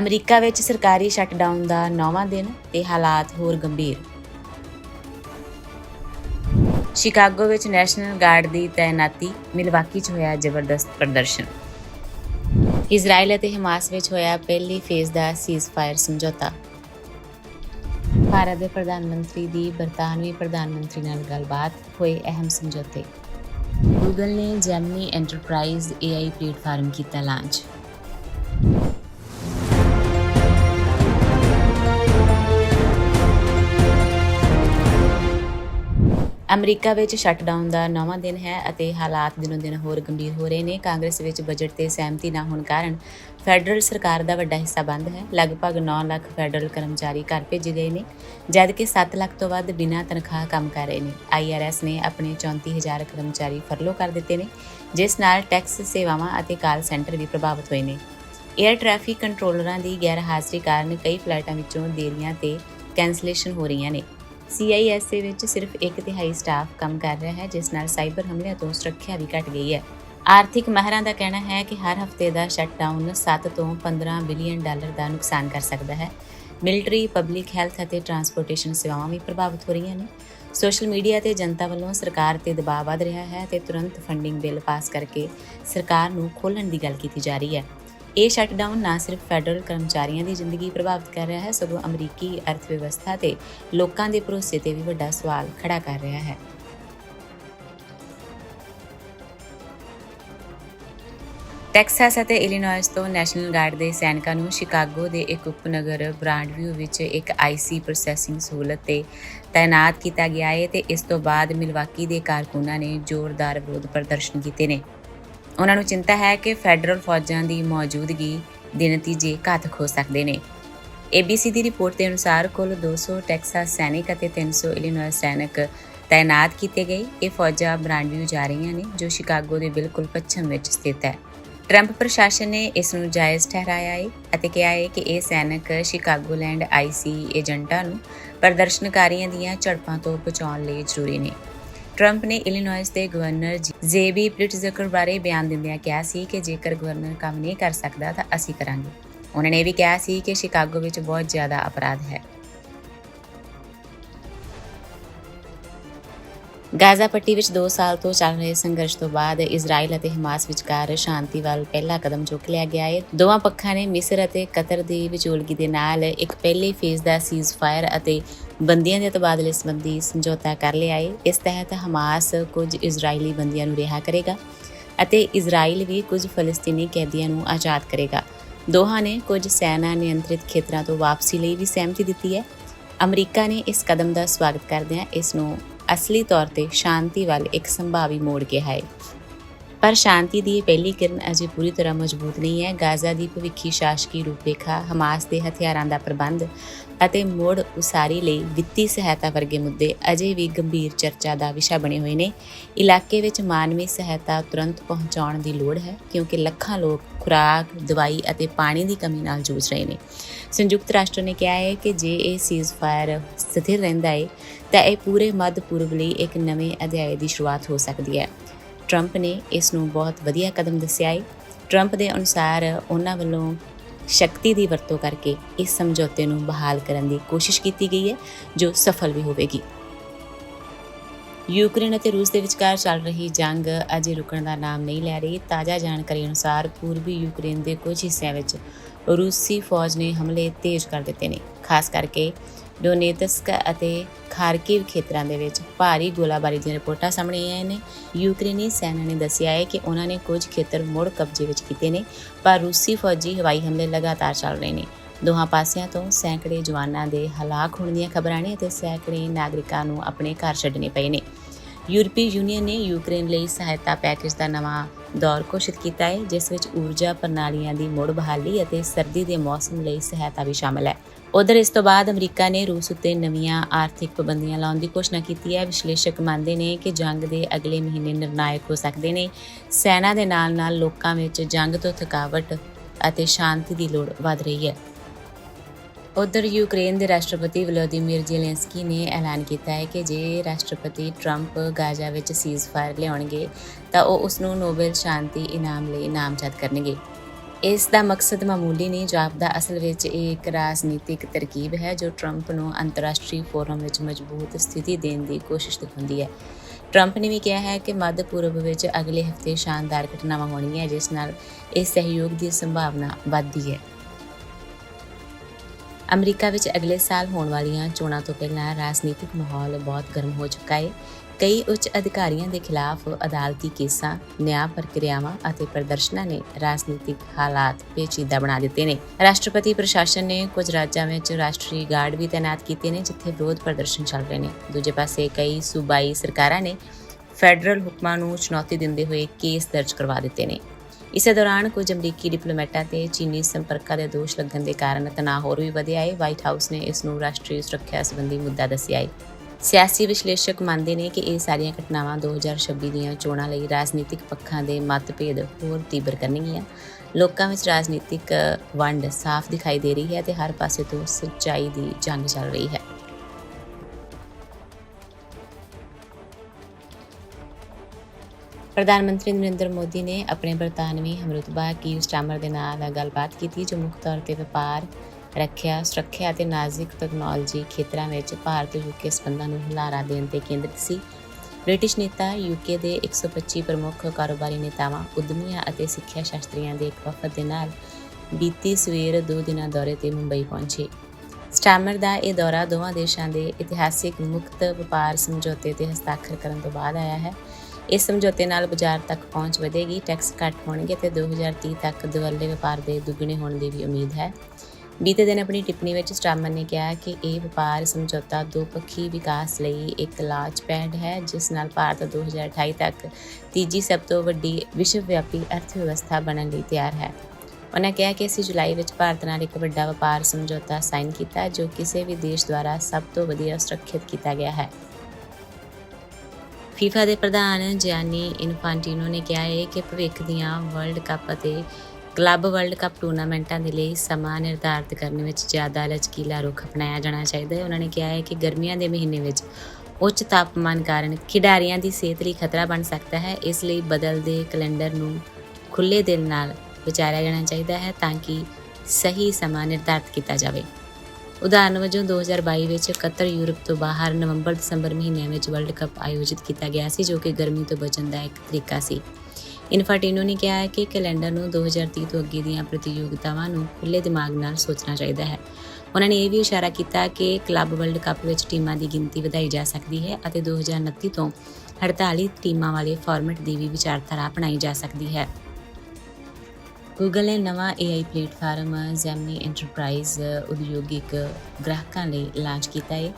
America ਵਿੱਚ ਸਰਕਾਰੀ shutdown ਦਾ 9ਵਾਂ ਦਿਨ ਤੇ ਹਾਲਾਤ ਹੋਰ ਗੰਭੀਰ। ਸ਼ਿਕਾਗੋ ਵਿੱਚ ਨੈਸ਼ਨਲ ਗਾਰਡ ਦੀ ਤਾਇਨਾਤੀ ਮਿਲਵਾਕੀ 'ਚ ਹੋਇਆ ਜ਼ਬਰਦਸਤ ਪ੍ਰਦਰਸ਼ਨ। ਇਜ਼ਰਾਈਲ ਅਤੇ ਹਮਾਸ ਵਿੱਚ ਹੋਇਆ ਪਹਿਲੀ ਫੇਜ਼ ਦਾ ਸੀਜ਼ਫਾਇਰ ਸਮਝੌਤਾ। ਭਾਰਤ ਦੇ ਪ੍ਰਧਾਨ ਮੰਤਰੀ ਦੀ ਬਰਤਾਨਵੀ ਪ੍ਰਧਾਨ ਮੰਤਰੀ ਨਾਲ ਗੱਲਬਾਤ ਹੋਏ ਅਹਿਮ ਸਮਝੌਤੇ। ਗੂਗਲ ਨੇ ਜੈਮਨੀ ਐਂਟਰਪ੍ਰਾਈਜ਼ AI ਪਲੇਟਫਾਰਮ ਕੀਤਾ ਲਾਂਚ ਅਮਰੀਕਾ ਵਿੱਚ ਸ਼ਟਡਾਊਨ ਦਾ ਨੌਵਾਂ ਦਿਨ ਹੈ ਅਤੇ ਹਾਲਾਤ ਦਿਨੋਂ ਦਿਨ ਹੋਰ ਗੰਭੀਰ ਹੋ ਰਹੇ ਨੇ। ਕਾਂਗਰਸ ਵਿੱਚ ਬਜਟ ਤੇ ਸਹਿਮਤੀ ਨਾ ਹੋਣ ਕਾਰਨ ਫੈਡਰਲ ਸਰਕਾਰ ਦਾ ਵੱਡਾ ਹਿੱਸਾ ਬੰਦ ਹੈ। ਲਗਭਗ 9 ਲੱਖ ਫੈਡਰਲ ਕਰਮਚਾਰੀ ਘਰ ਭੇਜੇ ਗਏ ਨੇ ਜਦਕਿ 7 ਲੱਖ ਤੋਂ ਵੱਧ ਬਿਨਾਂ ਤਨਖਾਹ ਕੰਮ ਕਰ ਰਹੇ ਨੇ। ਆਈਆਰਐਸ ਨੇ ਆਪਣੇ 34000 ਕਰਮਚਾਰੀ ਫਰਲੋ ਕਰ ਦਿੱਤੇ ਨੇ, ਜਿਸ ਨਾਲ ਟੈਕਸ ਸੇਵਾਵਾਂ ਅਤੇ ਕਾਲ ਸੈਂਟਰ ਵੀ ਪ੍ਰਭਾਵਿਤ ਹੋਏ ਨੇ। 에ਅਰ ਟ੍ਰੈਫਿਕ ਕੰਟਰੋਲਰਾਂ ਦੀ ਗੈਰ ਹਾਜ਼ਰੀ ਕਾਰਨ ਕਈ ਫਲਾਈਟਾਂ ਵਿੱਚੋਂ ਦੇਰੀਆਂ ਤੇ ਕੈਂਸਲੇਸ਼ਨ ਹੋ ਰਹੀਆਂ ਨੇ। CISA ਵਿੱਚ ਸਿਰਫ ਇੱਕ ਤਿਹਾਈ ਸਟਾਫ ਕੰਮ ਕਰ ਰਿਹਾ ਹੈ, ਜਿਸ ਨਾਲ ਸਾਈਬਰ ਹਮਲਿਆਂ ਤੋਂ ਸੁਰੱਖਿਆ ਵੀ ਘਟ ਗਈ ਹੈ। ਆਰਥਿਕ ਮਾਹਿਰਾਂ ਦਾ ਕਹਿਣਾ ਹੈ ਕਿ ਹਰ ਹਫ਼ਤੇ ਦਾ ਸ਼ਟਡਾਊਨ 7 ਤੋਂ 15 ਬਿਲੀਅਨ ਡਾਲਰ ਦਾ ਨੁਕਸਾਨ ਕਰ ਸਕਦਾ ਹੈ। ਮਿਲਟਰੀ ਪਬਲਿਕ ਹੈਲਥ ਅਤੇ ਟਰਾਂਸਪੋਰਟੇਸ਼ਨ ਸੇਵਾਵਾਂ ਵੀ ਪ੍ਰਭਾਵਿਤ ਹੋ ਰਹੀਆਂ ਨੇ। ਸੋਸ਼ਲ ਮੀਡੀਆ ਤੇ ਜਨਤਾ ਵੱਲੋਂ ਸਰਕਾਰ ਤੇ ਦਬਾਅ ਵਧ ਰਿਹਾ ਹੈ ਤੇ ਤੁਰੰਤ ਫੰਡਿੰਗ ਬਿੱਲ ਪਾਸ ਕਰਕੇ ਸਰਕਾਰ ਨੂੰ ਖੋਲ੍ਹਣ ਦੀ ਗੱਲ ਕੀਤੀ ਜਾ ਰਹੀ ਹੈ। ਇਹ ਸ਼ਟਡਾਊਨ ਨਾ ਸਿਰਫ ਫੈਡਰਲ ਕਰਮਚਾਰੀਆਂ ਦੀ ਜ਼ਿੰਦਗੀ ਪ੍ਰਭਾਵਿਤ ਕਰ ਰਿਹਾ ਹੈ, ਸਗੋਂ ਅਮਰੀਕੀ ਅਰਥ ਵਿਵਸਥਾ ਤੇ ਲੋਕਾਂ ਦੇ ਭਰੋਸੇ ਤੇ ਵੀ ਵੱਡਾ ਸਵਾਲ ਖੜਾ ਕਰ ਰਿਹਾ ਹੈ। ਟੈਕਸਾਸ ਅਤੇ ਇਲੀਨੋਇਸ ਤੋਂ ਨੈਸ਼ਨਲ ਗਾਰਡ ਦੇ ਸੈਨਿਕਾਂ ਨੂੰ ਸ਼ਿਕਾਗੋ ਦੇ ਇੱਕ ਉਪਨਗਰ ਬ੍ਰਾਂਡਵਿਊ ਵਿੱਚ ਇੱਕ ਆਈਸੀ ਪ੍ਰੋਸੈਸਿੰਗ ਸਹੂਲਤ ਤੇ ਤਾਇਨਾਤ ਕੀਤਾ ਗਿਆ ਹੈ ਤੇ ਇਸ ਤੋਂ ਬਾਅਦ ਮਿਲਵਾਕੀ ਦੇ ਕਾਰਕੁਨਾਂ ਨੇ ਜ਼ੋਰਦਾਰ ਵਿਰੋਧ ਪ੍ਰਦਰਸ਼ਨ ਕੀਤੇ ਨੇ। ਉਹਨਾਂ ਨੂੰ ਚਿੰਤਾ ਹੈ ਕਿ ਫੈਡਰਲ ਫੌਜਾਂ ਦੀ ਮੌਜੂਦਗੀ ਦੇ ਨਤੀਜੇ ਘਾਤਕ ਹੋ ਸਕਦੇ ਨੇ। ABC ਦੀ ਰਿਪੋਰਟ ਦੇ ਅਨੁਸਾਰ ਕੁੱਲ 200 ਟੈਕਸਾਸ ਸੈਨਿਕ ਅਤੇ 300 ਇਲੀਨੋਇਸ ਸੈਨਿਕ ਤਾਇਨਾਤ ਕੀਤੇ ਗਏ। ਇਹ ਫੌਜਾਂ ਬ੍ਰਾਂਡਵਿਊ ਜਾ ਰਹੀਆਂ ਨੇ, ਜੋ ਸ਼ਿਕਾਗੋ ਦੇ ਬਿਲਕੁਲ ਪੱਛਮ ਵਿੱਚ ਸਥਿਤ ਹੈ। ਟਰੰਪ ਪ੍ਰਸ਼ਾਸਨ ਨੇ ਇਸ ਨੂੰ ਜਾਇਜ਼ ਠਹਿਰਾਇਆ ਹੈ ਅਤੇ ਕਿਹਾ ਹੈ ਕਿ ਇਹ ਸੈਨਿਕ ਸ਼ਿਕਾਗੋਲੈਂਡ ਆਈਸੀ ਏਜੰਟਾਂ ਨੂੰ ਪ੍ਰਦਰਸ਼ਨਕਾਰੀਆਂ ਦੀਆਂ ਝੜਪਾਂ ਤੋਂ ਬਚਾਉਣ ਲਈ ਜ਼ਰੂਰੀ ਨੇ। ਟਰੰਪ ਨੇ ਇਲੀਨੋਇਸ ਦੇ ਗਵਰਨਰ ਜੇਬੀ ਪ੍ਰਿਟਜ਼ਕਰ ਬਾਰੇ ਬਿਆਨ ਦਿੰਦਿਆਂ ਕਿਹਾ ਸੀ ਕਿ ਜੇਕਰ ਗਵਰਨਰ ਕੰਮ ਨਹੀਂ ਕਰ ਸਕਦਾ ਤਾਂ ਅਸੀਂ ਕਰਾਂਗੇ। ਉਹਨਾਂ ਨੇ ਇਹ ਵੀ ਕਿਹਾ ਸੀ ਕਿ ਸ਼ਿਕਾਗੋ ਵਿੱਚ ਬਹੁਤ ਜ਼ਿਆਦਾ ਅਪਰਾਧ ਹੈ। ਗਾਜ਼ਾ ਪੱਟੀ ਵਿੱਚ 2 ਸਾਲ ਤੋਂ ਚੱਲ ਰਹੇ ਸੰਘਰਸ਼ ਤੋਂ ਬਾਅਦ ਇਜ਼ਰਾਈਲ ਅਤੇ ਹਮਾਸ ਵਿਚਕਾਰ ਸ਼ਾਂਤੀ ਵੱਲ ਪਹਿਲਾ ਕਦਮ ਚੁੱਕ ਲਿਆ ਗਿਆ ਹੈ। ਦੋਵਾਂ ਪੱਖਾਂ ਨੇ ਮਿਸਰ ਅਤੇ ਕਤਰ ਦੀ ਵਿਚੋਲਗੀ ਦੇ ਨਾਲ ਇੱਕ ਪਹਿਲੇ ਫੇਜ਼ ਦਾ ਸੀਜ਼ਫਾਇਰ ਅਤੇ ਬੰਦੀਆਂ ਦੇ ਤਬਾਦਲੇ ਸੰਬੰਧੀ ਸਮਝੌਤਾ ਕਰ ਲਿਆ ਹੈ। ਇਸ ਤਹਿਤ ਹਮਾਸ ਕੁਝ ਇਜ਼ਰਾਈਲੀ ਬੰਦੀਆਂ ਨੂੰ ਰਿਹਾ ਕਰੇਗਾ ਅਤੇ ਇਜ਼ਰਾਈਲ ਵੀ ਕੁਝ ਫਲਸਤੀਨੀ ਕੈਦੀਆਂ ਨੂੰ ਆਜ਼ਾਦ ਕਰੇਗਾ। ਦੋਹਾਂ ਨੇ ਕੁਝ ਸੈਨਾ ਨਿਯੰਤਰਿਤ ਖੇਤਰਾਂ ਤੋਂ ਵਾਪਸੀ ਲਈ ਵੀ ਸਹਿਮਤੀ ਦਿੱਤੀ ਹੈ। ਅਮਰੀਕਾ ਨੇ ਇਸ ਕਦਮ ਦਾ ਸਵਾਗਤ ਕਰਦਿਆਂ ਇਸ ਨੂੰ ਅਸਲੀ ਤੌਰ ਤੇ ਸ਼ਾਂਤੀ ਵੱਲ ਇੱਕ ਸੰਭਾਵੀ ਮੋੜ ਕਿਹਾ ਹੈ ਪਰ ਸ਼ਾਂਤੀ ਦੀ ਇਹ ਪਹਿਲੀ ਕਿਰਨ ਅਜੇ ਪੂਰੀ ਤਰ੍ਹਾਂ ਮਜ਼ਬੂਤ ਨਹੀਂ ਹੈ। ਗਾਜ਼ਾ ਦੀ ਭਵਿੱਖੀ ਸ਼ਾਸਕੀ ਰੂਪਰੇਖਾ, ਹਮਾਸ ਦੇ ਹਥਿਆਰਾਂ ਦਾ ਪ੍ਰਬੰਧ ਅਤੇ ਮੋੜ ਉਸਾਰੀ ਲਈ ਵਿੱਤੀ ਸਹਾਇਤਾ ਵਰਗੇ ਮੁੱਦੇ ਅਜੇ ਵੀ ਗੰਭੀਰ ਚਰਚਾ ਦਾ ਵਿਸ਼ਾ ਬਣੇ ਹੋਏ ਨੇ। ਇਲਾਕੇ ਵਿੱਚ ਮਾਨਵੀ ਸਹਾਇਤਾ ਤੁਰੰਤ ਪਹੁੰਚਾਉਣ ਦੀ ਲੋੜ ਹੈ ਕਿਉਂਕਿ ਲੱਖਾਂ ਲੋਕ ਖੁਰਾਕ, ਦਵਾਈ ਅਤੇ ਪਾਣੀ ਦੀ ਕਮੀ ਨਾਲ ਜੂਝ ਰਹੇ ਨੇ। ਸੰਯੁਕਤ ਰਾਸ਼ਟਰ ਨੇ ਕਿਹਾ ਹੈ ਕਿ ਜੇ ਇਹ ਸੀਜ਼ਫਾਇਰ ਸਥਿਰ ਰਹਿੰਦਾ ਹੈ, ਤਾਂ ਇਹ ਪੂਰੇ ਮੱਧ ਪੂਰਬ ਲਈ ਇੱਕ ਨਵੇਂ ਅਧਿਆਏ ਦੀ ਸ਼ੁਰੂਆਤ ਹੋ ਸਕਦੀ ਹੈ। ਟਰੰਪ ਨੇ ਇਸ ਨੂੰ ਬਹੁਤ ਵਧੀਆ ਕਦਮ ਦੱਸਿਆ ਹੈ। ਟਰੰਪ ਦੇ ਅਨੁਸਾਰ ਉਹਨਾਂ ਵੱਲੋਂ ਸ਼ਕਤੀ ਦੀ ਵਰਤੋਂ ਕਰਕੇ ਇਸ ਸਮਝੌਤੇ ਨੂੰ ਬਹਾਲ ਕਰਨ ਦੀ ਕੋਸ਼ਿਸ਼ ਕੀਤੀ ਗਈ ਹੈ, ਜੋ ਸਫਲ ਵੀ ਹੋਵੇਗੀ। ਯੂਕਰੇਨ ਅਤੇ ਰੂਸ ਦੇ ਵਿਚਕਾਰ ਚੱਲ ਰਹੀ ਜੰਗ ਅਜੇ ਰੁਕਣ ਦਾ ਨਾਮ ਨਹੀਂ ਲੈ ਰਹੀ। ਤਾਜ਼ਾ ਜਾਣਕਾਰੀ ਅਨੁਸਾਰ ਪੂਰਬੀ ਯੂਕਰੇਨ ਦੇ ਕੁਝ ਹਿੱਸਿਆਂ ਵਿੱਚ ਰੂਸੀ ਫੌਜ ਨੇ ਹਮਲੇ ਤੇਜ਼ ਕਰ ਦਿੱਤੇ ਨੇ। ਖਾਸ ਕਰਕੇ ਡੋਨੇਤਸਕ ਅਤੇ ਖਾਰਕਿਵ ਖੇਤਰਾਂ ਦੇ ਵਿੱਚ ਭਾਰੀ ਗੋਲਾਬਾਰੀ ਦੀਆਂ ਰਿਪੋਰਟਾਂ ਸਾਹਮਣੇ ਆਈਆਂ ਨੇ। ਯੂਕਰੇਨੀ ਸੈਨਾ ਨੇ ਦੱਸਿਆ ਹੈ ਕਿ ਉਹਨਾਂ ਨੇ ਕੁਝ ਖੇਤਰ ਮੁੜ ਕਬਜ਼ੇ ਵਿੱਚ ਕੀਤੇ ਨੇ, ਪਰ ਰੂਸੀ ਫੌਜੀ ਹਵਾਈ ਹਮਲੇ ਲਗਾਤਾਰ ਚੱਲ ਰਹੇ ਨੇ। ਦੋਹਾਂ ਪਾਸਿਆਂ ਤੋਂ ਸੈਂਕੜੇ ਜਵਾਨਾਂ ਦੇ ਹਲਾਕ ਹੋਣ ਦੀਆਂ ਖਬਰਾਂ ਨੇ ਅਤੇ ਸੈਂਕੜੇ ਨਾਗਰਿਕਾਂ ਨੂੰ ਆਪਣੇ ਘਰ ਛੱਡਣੇ ਪਏ ਨੇ। ਯੂਰਪੀ ਯੂਨੀਅਨ ਨੇ ਯੂਕਰੇਨ ਲਈ ਸਹਾਇਤਾ ਪੈਕੇਜ ਦਾ ਨਵਾਂ ਦੌਰ ਘੋਸ਼ਿਤ ਕੀਤਾ ਹੈ, ਜਿਸ ਵਿੱਚ ਊਰਜਾ ਪ੍ਰਣਾਲੀਆਂ ਦੀ ਮੁੜ ਬਹਾਲੀ ਅਤੇ ਸਰਦੀ ਦੇ ਮੌਸਮ ਲਈ ਸਹਾਇਤਾ ਵੀ ਸ਼ਾਮਲ ਹੈ। ਉਧਰ ਇਸ ਤੋਂ ਬਾਅਦ ਅਮਰੀਕਾ ਨੇ ਰੂਸ ਉੱਤੇ ਨਵੀਆਂ ਆਰਥਿਕ ਪਾਬੰਦੀਆਂ ਲਾਉਣ ਦੀ ਘੋਸ਼ਣਾ ਕੀਤੀ ਹੈ। ਵਿਸ਼ਲੇਸ਼ਕ ਮੰਨਦੇ ਨੇ ਕਿ ਜੰਗ ਦੇ ਅਗਲੇ ਮਹੀਨੇ ਨਿਰਣਾਇਕ ਹੋ ਸਕਦੇ ਨੇ। ਸੈਨਾ ਦੇ ਨਾਲ-ਨਾਲ ਲੋਕਾਂ ਵਿੱਚ ਜੰਗ ਤੋਂ ਥਕਾਵਟ ਅਤੇ ਸ਼ਾਂਤੀ ਦੀ ਲੋੜ ਵਧ ਰਹੀ ਹੈ। ਉਧਰ ਯੂਕਰੇਨ ਦੇ ਰਾਸ਼ਟਰਪਤੀ ਵਲੋਦੀਮੀਰ ਜ਼ੈਲੈਂਸਕੀ ਨੇ ਐਲਾਨ ਕੀਤਾ ਹੈ ਕਿ ਜੇ ਰਾਸ਼ਟਰਪਤੀ ਟਰੰਪ ਗਾਜ਼ਾ ਵਿੱਚ ਸੀਜ਼ਫਾਇਰ ਲਿਆਉਣਗੇ, ਤਾਂ ਉਹ ਉਸ ਨੂੰ ਨੋਬਲ ਸ਼ਾਂਤੀ ਇਨਾਮ ਲਈ ਨਾਮਜ਼ਦ ਕਰਨਗੇ। ਇਸ ਦਾ ਮਕਸਦ ਮਾਮੂਲੀ ਨਹੀਂ ਜਾਪਦਾ ਅਸਲ ਵਿੱਚ ਇਹ ਇੱਕ ਰਾਜਨੀਤਿਕ ਤਰਕੀਬ ਹੈ ਜੋ ਟਰੰਪ ਨੂੰ ਅੰਤਰਰਾਸ਼ਟਰੀ ਫੋਰਮ ਵਿੱਚ ਮਜ਼ਬੂਤ ਸਥਿਤੀ ਦੇਣ ਦੀ ਕੋਸ਼ਿਸ਼ ਦਿਖਾਉਂਦੀ ਹੈ। ਟਰੰਪ ਨੇ ਵੀ ਕਿਹਾ ਹੈ ਕਿ ਮੱਧ ਪੂਰਬ ਵਿੱਚ ਅਗਲੇ ਹਫ਼ਤੇ ਸ਼ਾਨਦਾਰ ਘਟਨਾਵਾਂ ਹੋਣਗੀਆਂ, ਜਿਸ ਨਾਲ ਇਸ ਸਹਿਯੋਗ ਦੀ ਸੰਭਾਵਨਾ ਵੱਧਦੀ ਹੈ। ਅਮਰੀਕਾ ਵਿੱਚ ਅਗਲੇ ਸਾਲ ਹੋਣ ਵਾਲੀਆਂ ਚੋਣਾਂ ਤੋਂ ਪਹਿਲਾਂ ਰਾਜਨੀਤਿਕ ਮਾਹੌਲ ਬਹੁਤ ਗਰਮ ਹੋ ਚੁੱਕਾ ਹੈ ਕਈ ਉੱਚ ਅਧਿਕਾਰੀਆਂ ਦੇ ਖਿਲਾਫ ਅਦਾਲਤੀ ਕੇਸਾਂ, ਨਿਆਂ ਪ੍ਰਕਿਰਿਆਵਾਂ ਅਤੇ ਪ੍ਰਦਰਸ਼ਨਾਂ ਨੇ ਰਾਜਨੀਤਿਕ ਹਾਲਾਤ ਪੇਚੀਦਾ ਬਣਾ ਦਿੱਤੇ ਨੇ। ਰਾਸ਼ਟਰਪਤੀ ਪ੍ਰਸ਼ਾਸਨ ਨੇ ਕੁਝ ਰਾਜਾਂ ਵਿੱਚ ਰਾਸ਼ਟਰੀ ਗਾਰਡ ਵੀ ਤਾਇਨਾਤ ਕੀਤੇ ਨੇ, ਜਿੱਥੇ ਵਿਰੋਧ ਪ੍ਰਦਰਸ਼ਨ ਚੱਲ ਰਹੇ ਨੇ। ਦੂਜੇ ਪਾਸੇ ਕਈ ਸੂਬਾਈ ਸਰਕਾਰਾਂ ਨੇ ਫੈਡਰਲ ਹੁਕਮਾਂ ਨੂੰ ਚੁਣੌਤੀ ਦਿੰਦੇ ਹੋਏ ਕੇਸ ਦਰਜ ਕਰਵਾ ਦਿੱਤੇ ਨੇ। ਇਸੇ ਦੌਰਾਨ ਕੁਝ ਅਮਰੀਕੀ ਡਿਪਲੋਮੈਟਾਂ ਤੇ ਚੀਨੀ ਸੰਪਰਕਾਂ ਦੇ ਦੋਸ਼ ਲੱਗਣ ਦੇ ਕਾਰਨ ਤਣਾਅ ਹੋਰ ਵੀ ਵਧਿਆ ਹੈ ਵਾਈਟ ਹਾਊਸ ਨੇ ਇਸ ਨੂੰ ਰਾਸ਼ਟਰੀ ਸੁਰੱਖਿਆ ਸੰਬੰਧੀ ਮੁੱਦਾ ਦੱਸਿਆ ਹੈ। ਸਿਆਸੀ ਵਿਸ਼ਲੇਸ਼ਕ ਮੰਨਦੇ ਨੇ ਕਿ ਇਹ ਸਾਰੀਆਂ ਘਟਨਾਵਾਂ 2026 ਦੀਆਂ ਚੋਣਾਂ ਲਈ ਰਾਜਨੀਤਿਕ ਪੱਖਾਂ ਦੇ ਮਤਭੇਦ ਹੋਰ ਤੀਬਰ ਕਰਨਗੀਆਂ। ਲੋਕਾਂ ਵਿੱਚ ਰਾਜਨੀਤਿਕ ਵੰਡ ਸਾਫ਼ ਦਿਖਾਈ ਦੇ ਰਹੀ ਹੈ ਤੇ ਹਰ ਪਾਸੇ ਤੋਂ ਸੱਚਾਈ ਦੀ ਜੰਗ ਚੱਲ ਰਹੀ ਹੈ। ਪ੍ਰਧਾਨ ਮੰਤਰੀ ਨਰਿੰਦਰ ਮੋਦੀ ਨੇ ਆਪਣੇ ਬਰਤਾਨਵੀ ਹਮਰੁਤਬਾ ਕੀਰ ਸਟਾਮਰ ਦੇ ਨਾਲ ਗੱਲਬਾਤ ਕੀਤੀ, ਜੋ ਮੁੱਖ ਤੌਰ ਤੇ ਵਪਾਰ, ਰੱਖਿਆ, ਸੁਰੱਖਿਆ ਅਤੇ ਨਾਜ਼ੁਕ ਤਕਨਾਲੋਜੀ ਖੇਤਰਾਂ ਵਿੱਚ ਭਾਰਤ ਯੂਕੇ ਸਬੰਧਾਂ ਨੂੰ ਹੁਲਾਰਾ ਦੇਣ ਤੇ ਕੇਂਦਰਿਤ ਸੀ। ਬ੍ਰਿਟਿਸ਼ ਨੇਤਾ ਯੂਕੇ ਦੇ 125 ਪ੍ਰਮੁੱਖ ਕਾਰੋਬਾਰੀ ਨੇਤਾਵਾਂ, ਉਦਮੀਆਂ ਅਤੇ ਸਿੱਖਿਆ ਸ਼ਾਸਤਰੀਆਂ ਦੇ ਇੱਕ ਵਫਦ ਦੇ ਨਾਲ ਬੀਤੀ ਸਵੇਰ ਦੋ ਦਿਨਾਂ ਦੌਰੇ ਤੇ ਮੁੰਬਈ ਪਹੁੰਚੇ। ਸਟਾਮਰ ਦਾ ਇਹ ਦੌਰਾ ਦੋਵਾਂ ਦੇਸ਼ਾਂ ਦੇ ਇਤਿਹਾਸਿਕ ਮੁਕਤ ਵਪਾਰ ਸਮਝੌਤੇ ਤੇ ਹਸਤਾਖਰ ਕਰਨ ਤੋਂ ਬਾਅਦ ਆਇਆ ਹੈ। ਇਸ ਸਮਝੌਤੇ ਨਾਲ ਬਾਜ਼ਾਰ ਤੱਕ ਪਹੁੰਚ ਵਧੇਗੀ। ਟੈਕਸ ਘੱਟ ਹੋਣਗੇ ਤੇ 2030 ਤੱਕ ਦੁਵੱਲੇ ਵਪਾਰ ਦੇ ਦੁੱਗਣੇ ਹੋਣ ਦੀ ਵੀ ਉਮੀਦ ਹੈ। ਬੀਤੇ ਦਿਨ ਆਪਣੀ ਟਿੱਪਣੀ ਵਿੱਚ ਸਟਾਮਨ ਨੇ ਕਿਹਾ ਕਿ ਇਹ ਵਪਾਰ ਸਮਝੌਤਾ ਦੋਪੱਖੀ ਵਿਕਾਸ ਲਈ ਇੱਕ ਲਾਜ ਪੈਡ ਹੈ, ਜਿਸ ਨਾਲ ਭਾਰਤ 2028 ਤੱਕ ਤੀਜੀ ਸਭ ਤੋਂ ਵੱਡੀ ਵਿਸ਼ਵ ਵਿਸ਼ਵਵਿਆਪੀ ਅਰਥਵਿਵਸਥਾ ਬਣਨ ਲਈ ਤਿਆਰ ਹੈ। ਉਹਨਾਂ ਕਿਹਾ ਕਿ ਅਸੀਂ ਜੁਲਾਈ ਵਿੱਚ ਭਾਰਤ ਨਾਲ ਇੱਕ ਵੱਡਾ ਵਪਾਰ ਸਮਝੌਤਾ ਸਾਈਨ ਕੀਤਾ, ਜੋ ਕਿਸੇ ਵੀ ਦੇਸ਼ ਦੁਆਰਾ ਸਭ ਤੋਂ ਵਧੀਆ ਸੁਰੱਖਿਅਤ ਕੀਤਾ ਗਿਆ ਹੈ। ਫੀਫਾ ਦੇ ਪ੍ਰਧਾਨ ਜਿਆਨੀ ਇਨਫਾਂਟਿਨੋ ਨੇ ਕਿਹਾ ਹੈ ਕਿ ਭਵਿੱਖ ਦੀਆਂ ਵਰਲਡ ਕੱਪ ਅਤੇ ਕਲੱਬ ਵਰਲਡ ਕੱਪ ਟੂਰਨਾਮੈਂਟਾਂ ਦੇ ਲਈ ਸਮਾਂ ਨਿਰਧਾਰਤ ਕਰਨ ਵਿੱਚ ਜ਼ਿਆਦਾ ਲਚਕੀਲਾ ਰੁਖ ਅਪਣਾਇਆ ਜਾਣਾ ਚਾਹੀਦਾ ਹੈ। ਉਹਨਾਂ ਨੇ ਕਿਹਾ ਹੈ ਕਿ ਗਰਮੀਆਂ ਦੇ ਮਹੀਨੇ ਵਿੱਚ ਉੱਚ ਤਾਪਮਾਨ ਕਾਰਨ ਖਿਡਾਰੀਆਂ ਦੀ ਸਿਹਤ ਲਈ ਖਤਰਾ ਬਣ ਸਕਦਾ ਹੈ। ਇਸ ਲਈ ਬਦਲਦੇ ਕੈਲੰਡਰ ਨੂੰ ਖੁੱਲੇ ਦਿਲ ਨਾਲ ਵਿਚਾਰਿਆ ਜਾਣਾ ਚਾਹੀਦਾ ਹੈ ਤਾਂ ਕਿ ਸਹੀ ਸਮਾਂ ਨਿਰਧਾਰਤ ਕੀਤਾ ਜਾਵੇ। ਉਦਾਹਰਨ ਵਜੋਂ 2022 ਵਿੱਚ ਕਤਰ ਯੂਰਪ ਤੋਂ ਬਾਹਰ ਨਵੰਬਰ ਦਸੰਬਰ ਮਹੀਨਿਆਂ ਵਿੱਚ ਵਰਲਡ ਕੱਪ ਆਯੋਜਿਤ ਕੀਤਾ ਗਿਆ ਸੀ, ਜੋ ਕਿ ਗਰਮੀ ਤੋਂ ਬਚਣ ਦਾ ਇੱਕ ਤਰੀਕਾ ਸੀ। ਇਨਫਾਟਿਨੋ ਨੇ ਕਿਹਾ ਹੈ ਕਿ ਕੈਲੰਡਰ ਨੂੰ 2030 ਤੋਂ ਅੱਗੇ ਦੀਆਂ ਪ੍ਰਤੀਯੋਗਤਾਵਾਂ ਨੂੰ ਖੁੱਲੇ ਦਿਮਾਗ ਨਾਲ ਸੋਚਣਾ ਚਾਹੀਦਾ ਹੈ। ਉਹਨਾਂ ਨੇ ਇਹ ਵੀ ਇਸ਼ਾਰਾ ਕੀਤਾ ਕਿ ਕਲੱਬ ਵਰਲਡ ਕੱਪ ਵਿੱਚ ਟੀਮਾਂ ਦੀ ਗਿਣਤੀ ਵਧਾਈ ਜਾ ਸਕਦੀ ਹੈ ਅਤੇ 2029 ਤੋਂ 48 ਟੀਮਾਂ ਵਾਲੇ ਫਾਰਮੈਟ ਦੀ ਵੀ ਵਿਚਾਰਧਾਰਾ ਅਪਣਾਈ ਜਾ ਸਕਦੀ ਹੈ। ਗੂਗਲ ਨੇ ਨਵਾਂ AI ਪਲੇਟਫਾਰਮ ਜੈਮਨੀ ਐਂਟਰਪ੍ਰਾਈਜ਼ ਉਦਯੋਗਿਕ ਗ੍ਰਾਹਕਾਂ ਲਈ ਲਾਂਚ ਕੀਤਾ ਹੈ।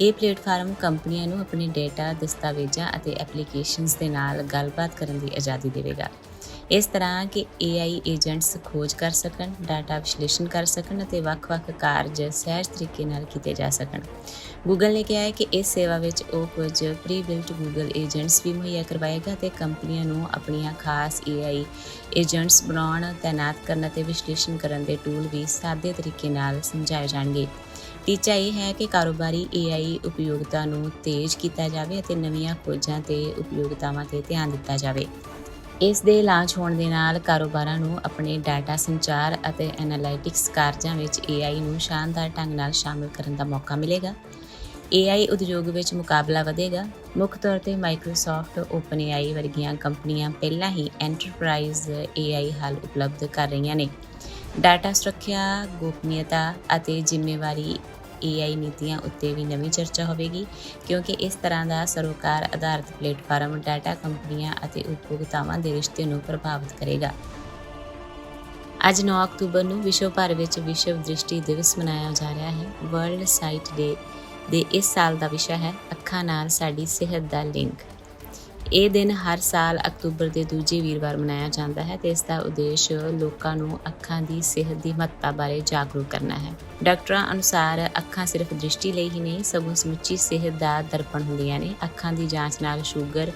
ਇਹ ਪਲੇਟਫਾਰਮ ਕੰਪਨੀਆਂ ਨੂੰ ਆਪਣੇ ਡੇਟਾ ਦਸਤਾਵੇਜ਼ਾਂ ਅਤੇ ਐਪਲੀਕੇਸ਼ਨਸ ਦੇ ਨਾਲ ਗੱਲਬਾਤ ਕਰਨ ਦੀ ਆਜ਼ਾਦੀ ਦੇਵੇਗਾ। ਇਸ ਤਰ੍ਹਾਂ ਕਿ AI ਏਜੰਟਸ ਖੋਜ ਕਰ ਸਕਣ ਡਾਟਾ ਵਿਸ਼ਲੇਸ਼ਣ ਕਰ ਸਕਣ ਅਤੇ ਵੱਖ-ਵੱਖ ਕਾਰਜ ਸਹਿਜ ਤਰੀਕੇ ਨਾਲ ਕੀਤੇ ਜਾ ਸਕਣ ਗੂਗਲ ਨੇ ਕਿਹਾ ਹੈ ਕਿ ਇਸ ਸੇਵਾ ਵਿੱਚ ਉਹ ਕੁਝ ਪ੍ਰੀ-ਬਿਲਟ ਗੂਗਲ ਏਜੰਟਸ ਵੀ ਮੁਹੱਈਆ ਕਰਵਾਏਗਾ ਤੇ ਕੰਪਨੀਆਂ ਨੂੰ ਆਪਣੀਆਂ ਖਾਸ AI ਏਜੰਟਸ ਬਣਾਉਣ, ਤਾਇਨਾਤ ਕਰਨ ਅਤੇ ਵਿਸ਼ਲੇਸ਼ਣ ਕਰਨ ਦੇ ਟੂਲ ਵੀ ਸਾਦੇ ਤਰੀਕੇ ਨਾਲ ਸਮਝਾਏ ਜਾਣਗੇ। ਟੀਚਾ ਇਹ ਹੈ ਕਿ ਕਾਰੋਬਾਰੀ AI ਉਪਯੋਗਤਾ ਨੂੰ ਤੇਜ਼ ਕੀਤਾ ਜਾਵੇ ਅਤੇ ਨਵੀਆਂ ਖੋਜਾਂ ਤੇ ਉਪਯੋਗਤਾਵਾਂ ਤੇ ਧਿਆਨ ਦਿੱਤਾ ਜਾਵੇ। ਇਸ ਦੇ ਲਾਂਚ ਹੋਣ ਦੇ ਨਾਲ ਕਾਰੋਬਾਰਾਂ ਨੂੰ ਆਪਣੇ ਡਾਟਾ ਸੰਚਾਰ ਅਤੇ ਐਨਾਲਿਟਿਕਸ ਕਾਰਜਾਂ ਵਿੱਚ AI ਨੂੰ ਸ਼ਾਨਦਾਰ ਢੰਗ ਨਾਲ ਸ਼ਾਮਲ ਕਰਨ ਦਾ ਮੌਕਾ ਮਿਲੇਗਾ। AI ਉਦਯੋਗ ਵਿੱਚ ਮੁਕਾਬਲਾ ਵਧੇਗਾ। ਮੁੱਖ ਤੌਰ ਤੇ ਮਾਈਕਰੋਸਾਫਟ, OpenAI ਵਰਗੀਆਂ ਕੰਪਨੀਆਂ ਪਹਿਲਾਂ ਹੀ ਐਂਟਰਪ੍ਰਾਈਜ਼ AI ਹੱਲ ਉਪਲਬਧ ਕਰ ਰਹੀਆਂ ਨੇ। ਡਾਟਾ ਸੁਰੱਖਿਆ, ਗੋਪਨੀਯਤਾ ਅਤੇ ਜ਼ਿੰਮੇਵਾਰੀ AI ਨੀਤੀਆਂ ਉੱਤੇ ਵੀ ਨਵੀਂ ਚਰਚਾ ਹੋਵੇਗੀ, ਕਿਉਂਕਿ ਇਸ ਤਰ੍ਹਾਂ ਦਾ ਸਰੋਕਾਰ ਆਧਾਰਿਤ ਪਲੇਟਫਾਰਮ, ਡਾਟਾ ਕੰਪਨੀਆਂ ਅਤੇ ਉਪਭੋਗਤਾਵਾਂ ਦੇ ਰਿਸ਼ਤੇ ਨੂੰ ਪ੍ਰਭਾਵਿਤ ਕਰੇਗਾ। ਅੱਜ 9 ਅਕਤੂਬਰ ਨੂੰ ਵਿਸ਼ਵ ਭਰ ਵਿੱਚ ਵਿਸ਼ਵ ਦ੍ਰਿਸ਼ਟੀ ਦਿਵਸ ਮਨਾਇਆ ਜਾ ਰਿਹਾ ਹੈ। ਵਰਲਡ ਸਾਈਟ ਡੇ, ਦੇ ਇਸ ਸਾਲ ਦਾ ਵਿਸ਼ਾ ਹੈ, ਅੱਖਾਂ ਨਾਲ ਸਾਡੀ ਸਿਹਤ ਦਾ ਲਿੰਕ। ਇਹ ਦਿਨ ਹਰ ਸਾਲ ਅਕਤੂਬਰ ਦੇ ਦੂਜੇ ਵੀਰਵਾਰ ਮਨਾਇਆ ਜਾਂਦਾ ਹੈ ਤੇ ਇਸ ਦਾ ਉਦੇਸ਼ ਲੋਕਾਂ ਨੂੰ ਅੱਖਾਂ ਦੀ ਸਿਹਤ ਦੀ ਮਹੱਤਤਾ ਬਾਰੇ ਜਾਗਰੂਕ ਕਰਨਾ ਹੈ। ਡਾਕਟਰਾਂ ਅਨੁਸਾਰ ਅੱਖਾਂ ਸਿਰਫ ਦ੍ਰਿਸ਼ਟੀ ਲਈ ਹੀ ਨਹੀਂ ਸਗੋਂ ਸਮੁੱਚੀ ਸਿਹਤ ਦਾ ਦਰਪਣ ਹੁੰਦੀਆਂ ਨੇ। ਅੱਖਾਂ ਦੀ ਜਾਂਚ ਨਾਲ sugar,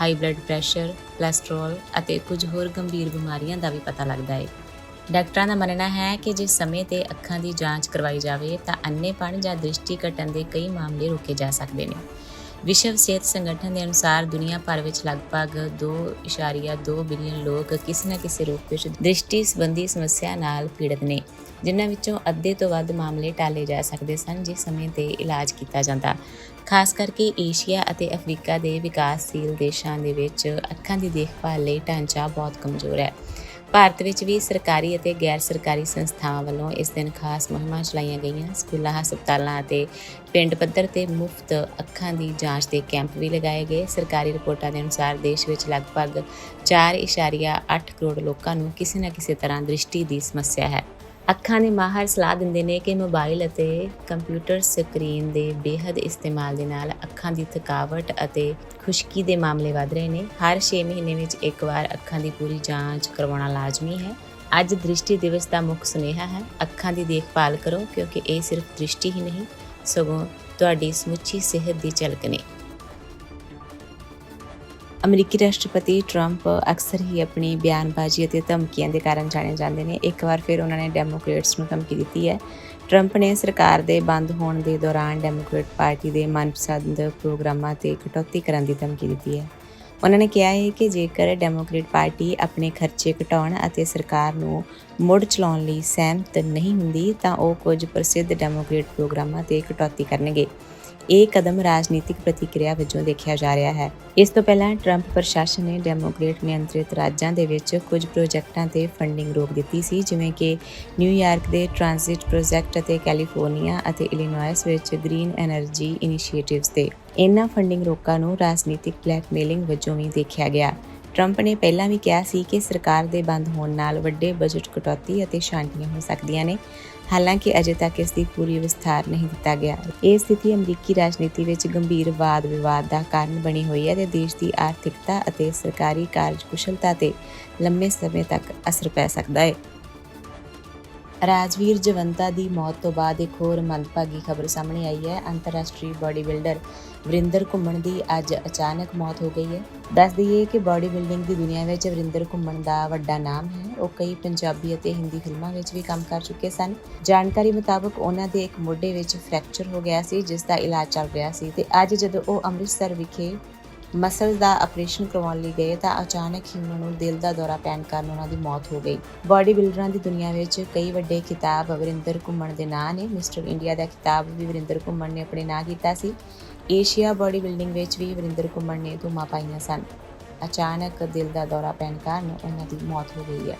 high blood pressure, cholesterol ਅਤੇ ਕੁਝ ਹੋਰ ਗੰਭੀਰ ਬਿਮਾਰੀਆਂ ਦਾ ਵੀ ਪਤਾ ਲੱਗਦਾ ਹੈ। ਡਾਕਟਰਾਂ ਦਾ ਮੰਨਣਾ ਹੈ ਕਿ ਜੇ ਸਮੇਂ ਤੇ ਅੱਖਾਂ ਦੀ ਜਾਂਚ ਕਰਵਾਈ ਜਾਵੇ ਤਾਂ ਅੰਨ੍ਹੇਪਣ ਜਾਂ ਦ੍ਰਿਸ਼ਟੀ ਘਟਣ ਦੇ ਕਈ ਮਾਮਲੇ ਰੋਕੇ ਜਾ ਸਕਦੇ ਨੇ। ਵਿਸ਼ਵ ਸਿਹਤ ਸੰਗਠਨ ਦੇ ਅਨੁਸਾਰ ਦੁਨੀਆ ਭਰ ਵਿੱਚ ਲਗਭਗ 2.2 ਬਿਲੀਅਨ ਲੋਕ ਕਿਸੇ ਨਾ ਕਿਸੇ ਰੂਪ ਵਿੱਚ ਦ੍ਰਿਸ਼ਟੀ ਸੰਬੰਧੀ ਸਮੱਸਿਆ ਨਾਲ ਪੀੜਤ ਨੇ, ਜਿਨ੍ਹਾਂ ਵਿੱਚੋਂ ਅੱਧੇ ਤੋਂ ਵੱਧ ਮਾਮਲੇ ਟਾਲੇ ਜਾ ਸਕਦੇ ਸਨ ਜੇ ਸਮੇਂ ਤੇ ਇਲਾਜ ਕੀਤਾ ਜਾਂਦਾ। ਖਾਸ ਕਰਕੇ ਏਸ਼ੀਆ ਅਤੇ ਅਫਰੀਕਾ ਦੇ ਵਿਕਾਸਸ਼ੀਲ ਦੇਸ਼ਾਂ ਦੇ ਵਿੱਚ ਅੱਖਾਂ ਦੀ ਦੇਖਭਾਲ ਲਈ ਢਾਂਚਾ ਬਹੁਤ ਕਮਜ਼ੋਰ ਹੈ। ਭਾਰਤ ਵਿੱਚ ਵੀ ਸਰਕਾਰੀ ਅਤੇ ਗੈਰ ਸਰਕਾਰੀ ਸੰਸਥਾਵਾਂ ਵੱਲੋਂ ਇਸ ਦਿਨ ਖਾਸ ਮੁਹਿੰਮਾਂ ਚਲਾਈਆਂ ਗਈਆਂ। ਸਕੂਲਾਂ, ਹਸਪਤਾਲਾਂ ਅਤੇ ਪਿੰਡ ਪੱਧਰ ਤੇ ਮੁਫਤ ਅੱਖਾਂ ਦੀ ਜਾਂਚ ਦੇ ਕੈਂਪ ਵੀ ਲਗਾਏ ਗਏ। ਸਰਕਾਰੀ ਰਿਪੋਰਟਾਂ ਦੇ ਅਨੁਸਾਰ ਦੇਸ਼ ਵਿੱਚ ਲਗਭਗ 4.8 ਕਰੋੜ ਲੋਕਾਂ ਨੂੰ ਕਿਸੇ ਨਾ ਕਿਸੇ ਤਰ੍ਹਾਂ ਦ੍ਰਿਸ਼ਟੀ ਦੀ ਸਮੱਸਿਆ ਹੈ। ਅੱਖਾਂ ਦੇ ਮਾਹਰ ਸਲਾਹ ਦਿੰਦੇ ਨੇ ਕਿ ਮੋਬਾਈਲ ਅਤੇ ਕੰਪਿਊਟਰ ਸਕਰੀਨ ਦੇ ਬੇਹੱਦ ਇਸਤੇਮਾਲ ਦੇ ਨਾਲ ਅੱਖਾਂ ਦੀ ਥਕਾਵਟ ਅਤੇ ਖੁਸ਼ਕੀ ਦੇ ਮਾਮਲੇ ਵਧ ਰਹੇ ਨੇ। ਹਰ 6 ਮਹੀਨੇ ਵਿੱਚ ਇੱਕ ਵਾਰ ਅੱਖਾਂ ਦੀ ਪੂਰੀ ਜਾਂਚ ਕਰਵਾਉਣਾ ਲਾਜ਼ਮੀ ਹੈ। ਅੱਜ ਦ੍ਰਿਸ਼ਟੀ ਦਿਵਸ ਦਾ ਮੁੱਖ ਸੁਨੇਹਾ ਹੈ। ਅੱਖਾਂ ਦੀ ਦੇਖਭਾਲ ਕਰੋ ਕਿਉਂਕਿ ਇਹ ਸਿਰਫ ਦ੍ਰਿਸ਼ਟੀ ਹੀ ਨਹੀਂ, ਸਗੋਂ ਤੁਹਾਡੀ ਸਮੁੱਚੀ ਸਿਹਤ ਦੀ ਝਲਕ ਨੇ। ਅਮਰੀਕੀ ਰਾਸ਼ਟਰਪਤੀ ਟਰੰਪ ਅਕਸਰ ਹੀ ਆਪਣੀ ਬਿਆਨਬਾਜ਼ੀ ਅਤੇ ਧਮਕੀਆਂ ਦੇ ਕਾਰਨ ਜਾਣੇ ਜਾਂਦੇ ਨੇ। ਇੱਕ ਵਾਰ ਫਿਰ ਉਹਨਾਂ ਨੇ ਡੈਮੋਕ੍ਰੇਟਸ ਨੂੰ ਧਮਕੀ ਦਿੱਤੀ ਹੈ। ਟਰੰਪ ਨੇ ਸਰਕਾਰ ਦੇ ਬੰਦ ਹੋਣ ਦੇ ਦੌਰਾਨ ਡੈਮੋਕ੍ਰੇਟ ਪਾਰਟੀ ਦੇ ਮਨਪਸੰਦ ਪ੍ਰੋਗਰਾਮਾਂ ਤੇ ਕਟੌਤੀ ਕਰਨ ਦੀ ਧਮਕੀ ਦਿੱਤੀ ਹੈ। ਉਹਨਾਂ ਨੇ ਕਿਹਾ ਹੈ ਕਿ ਜੇਕਰ ਡੈਮੋਕ੍ਰੇਟ ਪਾਰਟੀ ਆਪਣੇ ਖਰਚੇ ਘਟਾਉਣ ਅਤੇ ਸਰਕਾਰ ਨੂੰ ਮੁੜ ਚਲਾਉਣ ਲਈ ਸਹਿਮਤ ਨਹੀਂ ਹੁੰਦੀ, ਤਾਂ ਉਹ ਕੁਝ ਪ੍ਰਸਿੱਧ ਡੈਮੋਕ੍ਰੇਟ ਪ੍ਰੋਗਰਾਮਾਂ ਤੇ ਕਟੌਤੀ ਕਰਨਗੇ। ਇਹ ਕਦਮ ਰਾਜਨੀਤਿਕ ਪ੍ਰਤੀਕਿਰਿਆ ਵਜੋਂ ਦੇਖਿਆ ਜਾ ਰਿਹਾ ਹੈ। ਇਸ ਤੋਂ ਪਹਿਲਾਂ ਟਰੰਪ ਪ੍ਰਸ਼ਾਸਨ ਨੇ ਡੈਮੋਕ੍ਰੇਟ ਨਿਯੰਤਰਿਤ ਰਾਜਾਂ ਦੇ ਵਿੱਚ ਕੁਝ ਪ੍ਰੋਜੈਕਟਾਂ ਤੇ ਫੰਡਿੰਗ ਰੋਕ ਦਿੱਤੀ ਸੀ, ਜਿਵੇਂ ਕਿ ਨਿਊਯਾਰਕ ਦੇ ਟ੍ਰਾਂਜ਼ਿਟ ਪ੍ਰੋਜੈਕਟ ਅਤੇ ਕੈਲੀਫੋਰਨੀਆ ਅਤੇ ਇਲੀਨੋਇਸ ਵਿੱਚ ਗ੍ਰੀਨ એનર્ਜੀ ਇਨੀਸ਼ੀਏਟਿਵਸ ਤੇ। ਇਹਨਾਂ ਫੰਡਿੰਗ ਰੋਕਾਂ ਨੂੰ ਰਾਜਨੀਤਿਕ ਬਲੈਕਮੇਲਿੰਗ ਵਜੋਂ ਵੀ ਦੇਖਿਆ ਗਿਆ। ਟਰੰਪ ਨੇ ਪਹਿਲਾਂ ਵੀ ਕਿਹਾ ਸੀ ਕਿ ਸਰਕਾਰ ਦੇ ਬੰਦ ਹੋਣ ਨਾਲ ਵੱਡੇ ਬਜਟ ਕਟੌਤੀ ਅਤੇ ਸ਼ਾਂਤੀਆਂ ਹੋ ਸਕਦੀਆਂ ਨੇ। ਹਾਲਾਂਕਿ ਅਜੇ ਤੱਕ ਇਸ ਦੀ ਪੂਰੀ ਵਿਸਥਾਰ ਨਹੀਂ ਦਿੱਤਾ ਗਿਆ। ਇਹ ਸਥਿਤੀ ਅਮਰੀਕੀ ਰਾਜਨੀਤੀ ਵਿੱਚ ਗੰਭੀਰ ਵਾਦ ਵਿਵਾਦ ਦਾ ਕਾਰਨ ਬਣੀ ਹੋਈ ਹੈ ਤੇ ਦੇਸ਼ ਦੀ ਆਰਥਿਕਤਾ ਅਤੇ ਸਰਕਾਰੀ ਕਾਰਜਕੁਸ਼ਲਤਾ ਤੇ ਲੰਮੇ ਸਮੇਂ ਤੱਕ ਅਸਰ ਪੈ ਸਕਦਾ ਹੈ। ਰਾਜਵੀਰ ਜਵੰਤਾ ਦੀ ਮੌਤ ਤੋਂ ਬਾਅਦ ਇੱਕ ਹੋਰ ਮੰਦਭਾਗੀ ਖਬਰ ਸਾਹਮਣੇ ਆਈ ਹੈ। ਅੰਤਰਰਾਸ਼ਟਰੀ ਬਾਡੀ ਬਿਲਡਰ ਵਰਿੰਦਰ ਘੁੰਮਣ ਦੀ ਅੱਜ ਅਚਾਨਕ ਮੌਤ ਹੋ ਗਈ ਹੈ। ਦੱਸ ਦਈਏ ਕਿ ਬਾਡੀ ਬਿਲਡਿੰਗ ਦੀ ਦੁਨੀਆ ਵਿੱਚ ਵਰਿੰਦਰ ਘੁੰਮਣ ਦਾ ਵੱਡਾ ਨਾਮ ਹੈ। ਉਹ ਕਈ ਪੰਜਾਬੀ ਅਤੇ ਹਿੰਦੀ ਫਿਲਮਾਂ ਵਿੱਚ ਵੀ ਕੰਮ ਕਰ ਚੁੱਕੇ ਸਨ। ਜਾਣਕਾਰੀ ਮੁਤਾਬਕ ਉਹਨਾਂ ਦੇ ਇੱਕ ਮੋਢੇ ਵਿੱਚ ਫ੍ਰੈਕਚਰ ਹੋ ਗਿਆ ਸੀ, ਜਿਸ ਦਾ ਇਲਾਜ ਚੱਲ ਰਿਹਾ ਸੀ ਤੇ ਅੱਜ ਜਦੋਂ ਉਹ ਅੰਮ੍ਰਿਤਸਰ ਵਿਖੇ ਮਸਲ ਦਾ ਆਪਰੇਸ਼ਨ ਕਰਵਾਉਣ ਲਈ ਗਏ ਤਾਂ ਅਚਾਨਕ ਹੀ ਉਹਨਾਂ ਨੂੰ ਦਿਲ ਦਾ ਦੌਰਾ ਪੈਣ ਕਾਰਨ ਉਹਨਾਂ ਦੀ ਮੌਤ ਹੋ ਗਈ। ਬਾਡੀ ਬਿਲਡਰਾਂ ਦੀ ਦੁਨੀਆ ਵਿੱਚ ਕਈ ਵੱਡੇ ਖਿਤਾਬ ਵਰਿੰਦਰ ਘੁੰਮਣ ਦੇ ਨਾਂ ਨੇ। ਮਿਸਟਰ ਇੰਡੀਆ ਦਾ ਖਿਤਾਬ ਵੀ ਵਰਿੰਦਰ ਘੁੰਮਣ ਨੇ ਆਪਣੇ ਨਾਂ ਕੀਤਾ ਸੀ। ਏਸ਼ੀਆ ਬਾਡੀ ਬਿਲਡਿੰਗ ਵਿੱਚ ਵੀ ਵਰਿੰਦਰ ਘੁੰਮਣ ਨੇ ਧੂਮਾਂ ਪਾਈਆਂ ਸਨ। ਅਚਾਨਕ ਦਿਲ ਦਾ ਦੌਰਾ ਪੈਣ ਕਾਰਨ ਉਹਨਾਂ ਦੀ ਮੌਤ ਹੋ ਗਈ ਹੈ।